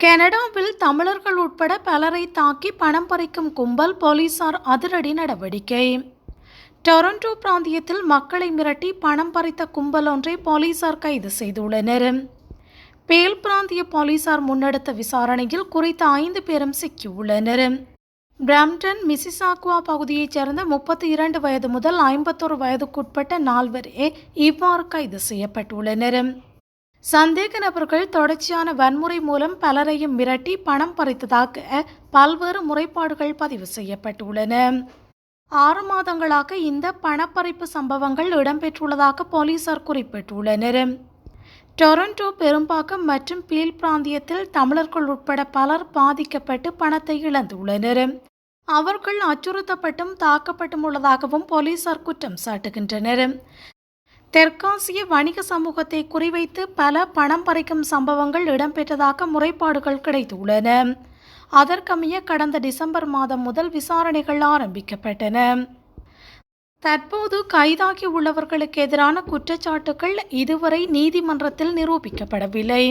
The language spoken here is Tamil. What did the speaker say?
கனடாவில் தமிழர்கள் உட்பட பலரை தாக்கி பணம் பறிக்கும் கும்பல் போலீசார் அதிரடி நடவடிக்கை. டொரண்டோ பிராந்தியத்தில் மக்களை மிரட்டி பணம் பறித்த கும்பல் ஒன்றை போலீசார் கைது செய்துள்ளனர். பேல் பிராந்திய போலீசார் முன்னெடுத்த விசாரணையில் குறித்த ஐந்து பேரும் சிக்கியுள்ளனர். பிராம்டன் மிசிசாக்குவா பகுதியைச் சேர்ந்த முப்பத்தி இரண்டு வயது முதல் ஐம்பத்தொரு வயதுக்குட்பட்ட நால்வரே இவ்வாறு கைது செய்யப்பட்டுள்ளனர். சந்தேக நபர்கள் தொடர்ச்சியான வன்முறை மூலம் பலரையும் மிரட்டி பணம் பறித்ததாக பல்வேறு முறைப்பாடுகள் பதிவு செய்யப்பட்டுள்ளன. ஆறு மாதங்களாக இந்த பணப்பறிப்பு சம்பவங்கள் இடம்பெற்றுள்ளதாக போலீசார் குறிப்பிட்டுள்ளனர். டொரண்டோ பெரும்பாக்கம் மற்றும் பீல் பிராந்தியத்தில் தமிழர்கள் உட்பட பலர் பாதிக்கப்பட்டு பணத்தை இழந்துள்ளனர். அவர்கள் அச்சுறுத்தப்பட்டும் தாக்கப்பட்டும் உள்ளதாகவும் போலீசார் குற்றம் சாட்டுகின்றனர். தெற்காசிய வணிக சமூகத்தை குறிவைத்து பல பணம் பறிக்கும் சம்பவங்கள் இடம்பெற்றதாக முறைப்பாடுகள் கிடைத்துள்ளன. அதற்கமைய கடந்த டிசம்பர் மாதம் முதல் விசாரணைகள் ஆரம்பிக்கப்பட்டன. தற்போது கைதாகி உள்ளவர்களுக்கு எதிரான குற்றச்சாட்டுகள் இதுவரை நீதிமன்றத்தில் நிரூபிக்கப்படவில்லை.